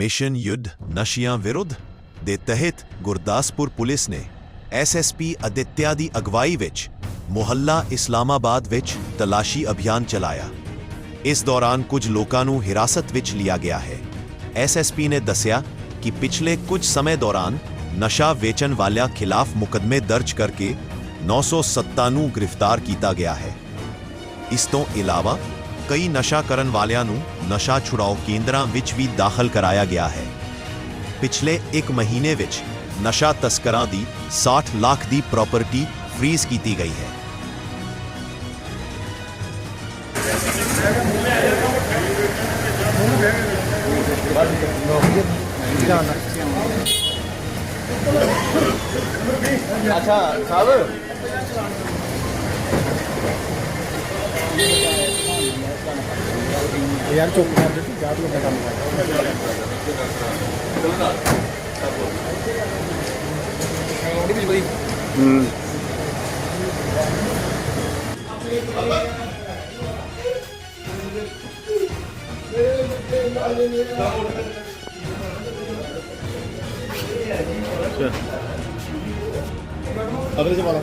Mission ਯੁੱਧ ਨਸ਼ਿਆਂ ਵਿਰੁੱਧ ਦੇ ਤਹਿਤ ਗੁਰਦਾਸਪੁਰ ਪੁਲਿਸ ਨੇ ਐਸਐਸਪੀ ਅਦਿੱਤਿਆ ਦੀ ਅਗਵਾਈ ਵਿੱਚ ਮੁਹੱਲਾ ਇਸਲਾਮਾਬਾਦ ਵਿੱਚ ਤਲਾਸ਼ੀ ਅਭਿਆਨ ਚਲਾਇਆ। ਇਸ ਦੌਰਾਨ ਕੁਝ ਲੋਕਾਂ ਨੂੰ ਹਿਰਾਸਤ ਵਿੱਚ ਲਿਆ ਗਿਆ ਹੈ। ਐਸਐਸਪੀ ਨੇ ਦੱਸਿਆ ਕਿ ਪਿਛਲੇ ਕੁਝ ਸਮੇਂ ਦੌਰਾਨ ਨਸ਼ਾ ਵੇਚਣ ਵਾਲਿਆਂ ਖਿਲਾਫ ਮੁਕਦਮੇ ਦਰਜ ਕਰਕੇ 907 ਨੂੰ ਗ੍ਰਿਫਤਾਰ ਕੀਤਾ ਗਿਆ ਹੈ। ਇਸ ਤੋਂ ਇਲਾਵਾ ਕਈ ਨਸ਼ਾ ਕਰਨ ਵਾਲਿਆਂ ਨੂੰ ਨਸ਼ਾ ਛੁਡਾਓ ਕੇਂਦਰਾਂ ਵਿੱਚ ਵੀ ਦਾਖਲ ਕਰਾਇਆ ਗਿਆ ਹੈ। ਪਿਛਲੇ 1 ਮਹੀਨੇ ਵਿੱਚ ਨਸ਼ਾ ਤਸਕਰਾਂ ਦੀ 60 ਲੱਖ ਦੀ ਪ੍ਰਾਪਰਟੀ ਫ੍ਰੀਜ਼ ਕੀਤੀ ਗਈ ਹੈ। ਅੱਛਾ, ਸਾਹਿਬ? ਯਾਰ ਚੁੱਪ ਕਰ ਦੇ ਜਾ ਤੂੰ ਆਪਣਾ ਕੰਮ ਕਰ। ਅਗਲੇ ਸਵਾਲ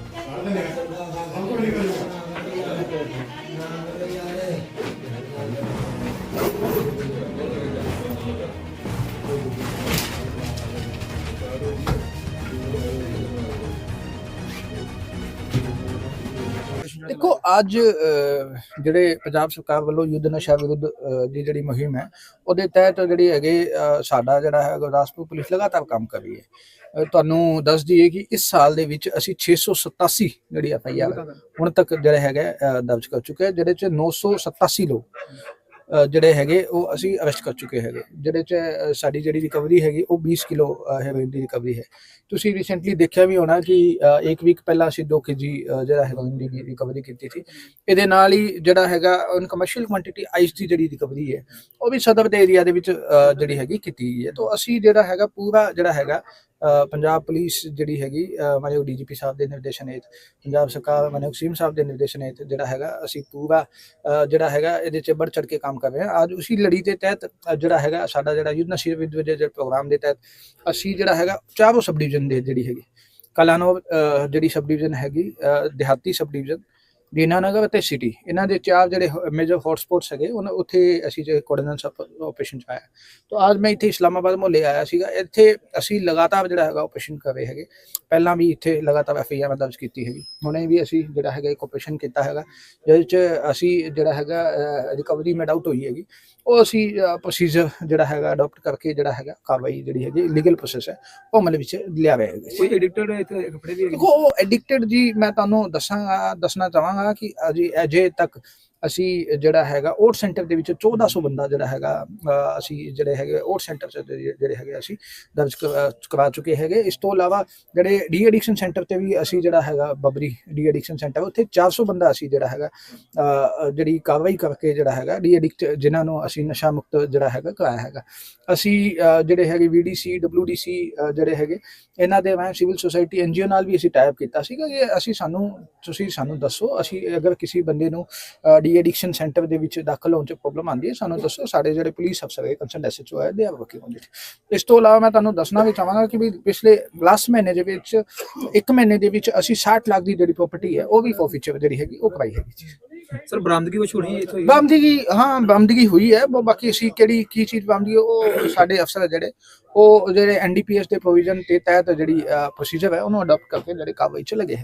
ਦੇਖੋ ਅੱਜ ਜਿਹੜੇ ਪੰਜਾਬ ਸਰਕਾਰ ਵੱਲੋਂ ਯੁੱਧ ਨਸ਼ਾ ਵਿਰੁੱਧ ਦੀ ਜਿਹੜੀ ਮੁਹਿੰਮ ਹੈ ਉਹਦੇ ਤਹਿਤ ਜਿਹੜੀ ਹੈਗੇ ਸਾਡਾ ਜਿਹੜਾ ਹੈ ਗੁਰਦਾਸਪੁਰ ਪੁਲਿਸ ਲਗਾਤਾਰ ਕੰਮ ਕਰ ਰਹੀ ਹੈ। ਤੁਹਾਨੂੰ ਦੱਸ ਦਈਏ ਕਿ ਇਸ ਸਾਲ ਦੇ ਵਿੱਚ ਅਸੀਂ 687 ਜਿਹੜੀ ਐਫ ਆਈ ਆਰ ਹੁਣ ਤੱਕ ਜਿਹੜੇ ਹੈਗੇ ਦਰਜ ਕਰ ਚੁੱਕੇ ਹਾਂ, ਜਿਹਦੇ ਚ 987 ਲੋਕ ਜਿਹੜੇ ਹੈਗੇ, ਉਹ ਅਸੀਂ ਅਰੈਸਟ ਕਰ ਚੁੱਕੇ ਹੈਗੇ। ਜਿਹੜੇ ਚ ਸਾਡੀ ਜਿਹੜੀ ਰਿਕਵਰੀ ਹੈਗੀ, ਉਹ 20 ਕਿਲੋ ਹੈਰੋਇਨ ਦੀ ਰਿਕਵਰੀ ਹੈ। ਤੁਸੀਂ ਰੀਸੈਂਟਲੀ ਦੇਖਿਆ ਵੀ ਹੋਣਾ ਕਿ ਇੱਕ ਵੀਕ ਪਹਿਲਾਂ ਅਸੀਂ 2 ਕੇਜੀ ਜਿਹੜਾ ਹੈਰੋਇਨ ਦੀ ਰਿਕਵਰੀ ਕੀਤੀ ਸੀ। ਇਹਦੇ ਨਾਲ ਹੀ ਜਿਹੜਾ ਹੈਗਾ, ਉਹਨ ਕਮਰਸ਼ੀਅਲ ਕੁਆਂਟੀਟੀ ਆਈਸ ਦੀ ਜਿਹੜੀ ਰਿਕਵਰੀ ਹੈ, ਉਹ ਵੀ ਸਦਰ ਦੇ ਏਰੀਆ ਦੇ ਵਿੱਚ ਜਿਹੜੀ ਹੈਗੀ ਕੀਤੀ ਗਈ ਹੈ। ਤੋਂ ਅਸੀਂ ਜਿਹੜਾ ਹੈਗਾ, ਪੂਰਾ ਜਿਹੜਾ ਹੈਗਾ ਪੰਜਾਬ ਪੁਲਿਸ ਜਿਹੜੀ ਹੈਗੀ ਅਹ, ਮਾਨਯੋਗ ਡੀਜੀਪੀ ਸਾਹਿਬ ਦੇ ਨਿਰਦੇਸ਼ਨ ਹੇਠ ਪੰਜਾਬ ਸਰਕਾਰ ਮਾਨਯੋਗ ਸੀਐਮ ਸਾਹਿਬ ਦੇ ਨਿਰਦੇਸ਼ਨ ਹੇਠ ਜਿਹੜਾ ਹੈਗਾ ਅਸੀਂ ਪੂਰਾ ਜਿਹੜਾ ਹੈਗਾ ਇਹਦੇ 'ਚ ਬੜ ਚੜ ਕੇ ਕੰਮ ਕਰ ਰਹੇ ਹਾਂ। ਅੱਜ ਉਸੇ ਲੜੀ ਦੇ ਤਹਿਤ ਜਿਹੜਾ ਹੈਗਾ ਸਾਡਾ ਜਿਹੜਾ ਯੁੱਧ ਨਸ਼ੇ ਵਿਰੁੱਧ ਦੇ ਪ੍ਰੋਗਰਾਮ ਦੇ ਤਹਿਤ ਅਸੀਂ ਜਿਹੜਾ ਹੈਗਾ ਚਾਰੋਂ ਸਬ ਡਿਵੀਜ਼ਨ ਦੇ ਜਿਹੜੀ ਹੈਗੀ ਕਲਾਨੋ ਜਿਹੜੀ ਸਬ ਡਿਵੀਜ਼ਨ ਹੈਗੀ ਦਿਹਾਤੀ ਸਬ ਡਿਵੀਜ਼ਨ ਦੀਨਾਨਗਰ ਅਤੇ ਸਿਟੀ ਇਹਨਾਂ ਦੇ ਚਾਰ ਜਿਹੜੇ ਮੇਜਰ ਹੌਟਸਪੌਟਸ ਹੈਗੇ ਉਹਨਾਂ ਉੱਥੇ ਅਸੀਂ ਜੇ ਕੋਆਰਡੀਨੇਸ਼ਨ ਆਪਰੇਸ਼ਨ ਚ ਆਇਆ। ਤਾਂ ਅੱਜ ਮੈਂ ਇੱਥੇ ਇਸਲਾਮਾਬਾਦ ਮੁਹੱਲੇ ਆਇਆ ਸੀਗਾ ਇੱਥੇ ਅਸੀਂ ਲਗਾਤਾਰ ਜਿਹੜਾ ਹੈਗਾ ਆਪਰੇਸ਼ਨ ਕਰ ਰਹੇ ਹੈਗੇ। ਪਹਿਲਾਂ ਵੀ ਇੱਥੇ ਲਗਾਤਾਰ ਐਫ ਆਈ ਆਰ ਦਰਜ ਕੀਤੀ ਹੈਗੀ। ਹੁਣੇ ਵੀ ਅਸੀਂ ਜਿਹੜਾ ਹੈਗਾ ਇੱਕ ਆਪਰੇਸ਼ਨ ਕੀਤਾ ਹੈਗਾ ਜਿਹਦੇ ਚ ਅਸੀਂ ਜਿਹੜਾ ਹੈਗਾ ਰਿਕਵਰੀ ਮੇਡ ਆਊਟ ਹੋਈ ਹੈਗੀ। ਉਹ ਅਸੀਂ ਪ੍ਰੋਸੀਜਰ ਜਿਹੜਾ ਹੈਗਾ ਅਡਾਪਟ ਕਰਕੇ ਜਿਹੜਾ ਹੈਗਾ ਕਾਰਵਾਈ ਜਿਹੜੀ ਹੈਗੀ ਲੀਗਲ ਪ੍ਰੋਸੈਸ ਹੈ ਉਹ ਅਮਲ ਵਿੱਚ ਲਿਆ ਹੋਇਆ ਹੈਗਾ। ਕੋਈ ਐਡਿਕਟਡ ਇੱਥੇ ਕੱਪੜੇ ਦੀ ਦੇਖੋ ਉਹ ਐਡਿਕਟਡ ਜੀ ਮੈਂ ਤੁਹਾਨੂੰ ਦੱਸਾਂਗਾ ਦੱਸਣਾ ਚਾਹਾਂਗਾ ਕਿ ਅਜੇ ਅਜੇ ਤੱਕ ਅਸੀਂ ਜਿਹੜਾ ਹੈਗਾ ਓਟ ਸੈਂਟਰ ਦੇ ਵਿੱਚ 1400 ਬੰਦਾ ਜਿਹੜਾ ਹੈਗਾ ਅਸੀਂ ਜਿਹੜੇ ਹੈਗੇ ਓਟ ਸੈਂਟਰ ਚ ਜਿਹੜੇ ਹੈਗੇ ਅਸੀਂ ਦਰਜ ਕਰ- ਕਰਾ ਚੁੱਕੇ ਹੈਗੇ। ਇਸ ਤੋਂ ਇਲਾਵਾ ਜਿਹੜੇ ਡੀ ਐਡਿਕਸ਼ਨ ਸੈਂਟਰ ਤੇ ਵੀ ਅਸੀਂ ਜਿਹੜਾ ਹੈਗਾ ਬਬਰੀ ਡੀ ਐਡਿਕਸ਼ਨ ਸੈਂਟਰ, ਉੱਥੇ 400 ਬੰਦਾ ਅਸੀਂ ਜਿਹੜਾ ਹੈਗਾ ਜਿਹੜੀ ਕਾਰਵਾਈ ਕਰਕੇ ਜਿਹੜਾ ਹੈਗਾ ਡੀ ਐਡਿਕਟ ਜਿਨ੍ਹਾਂ ਨੂੰ ਅਸੀਂ ਨਸ਼ਾ ਮੁਕਤ ਜਿਹੜਾ ਹੈਗਾ ਕਰਾਇਆ ਹੈਗਾ। ਅਸੀਂ ਜਿਹੜੇ ਹੈਗੇ ਵੀਡੀਸੀ, ਡਬਲਯੂਡੀਸੀ ਜਿਹੜੇ ਹੈਗੇ, ਇਹਨਾਂ ਦੇ ਮੈਂ ਸਿਵਲ ਸੁਸਾਇਟੀ ਐਨਜੀਓ ਨਾਲ ਵੀ ਅਸੀਂ ਟਾਈਪ ਕੀਤਾ ਸੀਗਾ। ਕਿ ਅਸੀਂ ਸਾਨੂੰ, ਤੁਸੀਂ ਸਾਨੂੰ ਦੱਸੋ, ਅਸੀਂ ਅਗਰ ਕਿਸੇ ਬੰਦੇ ਨੂੰ ਡੀ ਐਡਿਕਸ਼ਨ ਸੈਂਟਰ ਦੇ ਵਿੱਚ ਦਾਖਲ ਹੋਣ ਚ ਪ੍ਰੋਬਲਮ ਆਉਂਦੀ ਹੈ ਸਾਨੂੰ ਦੱਸੋ ਸਾਡੇ ਜਿਹੜੇ ਪੁਲਿਸ ਅਫਸਰ ਹੈ ਕੰਸਰਨ ਐਸਐਚਓ ਹੈ they are working on it ਇਸ ਤੋਂ ਇਲਾਵਾ ਮੈਂ ਤੁਹਾਨੂੰ ਦੱਸਣਾ ਵੀ ਚਾਹਾਂਗਾ ਕਿ ਵੀ ਪਿਛਲੇ ਲਾਸਟ ਮਹੀਨੇ ਦੇ ਵਿੱਚ ਇੱਕ ਮਹੀਨੇ ਦੇ ਵਿੱਚ ਅਸੀਂ 60 ਲੱਖ ਦੀ ਜਿਹੜੀ ਪ੍ਰਾਪਰਟੀ ਹੈ ਉਹ ਵੀ ਫੋਰਫੀਚਰ ਜਿਹੜੀ ਹੈਗੀ ਉਹ ਕਰਾਈ ਹੈਗੀ ਜੀ। ਸਰ ਬਰਾਮਦਗੀ ਕੁਛ ਹੋਣੀ ਹੈ ਇੱਥੋਂ ਬਰਾਮਦਗੀ ਹਾਂ ਬਰਾਮਦਗੀ ਹੋਈ ਹੈ ਬਾਕੀ ਅਸੀਂ ਕਿਹੜੀ ਕੀ ਚੀਜ਼ ਬਰਾਮਦਗੀ ਉਹ ਸਾਡੇ ਅਫਸਰ ਜਿਹੜੇ ਉਹ ਜਿਹੜੇ ਐਨਡੀਪੀਐਸ ਦੇ ਪ੍ਰੋਵੀਜ਼ਨ ਦੇ ਤਹਿਤ ਜਿਹੜੀ ਪ੍ਰੋਸੀਜਰ ਹੈ ਉਹਨੂੰ ਅਡਾਪਟ ਕਰਕੇ ਜਿਹੜੇ ਕਾਰਵਾਈ ਚ ਲੱਗੇ ਹੈ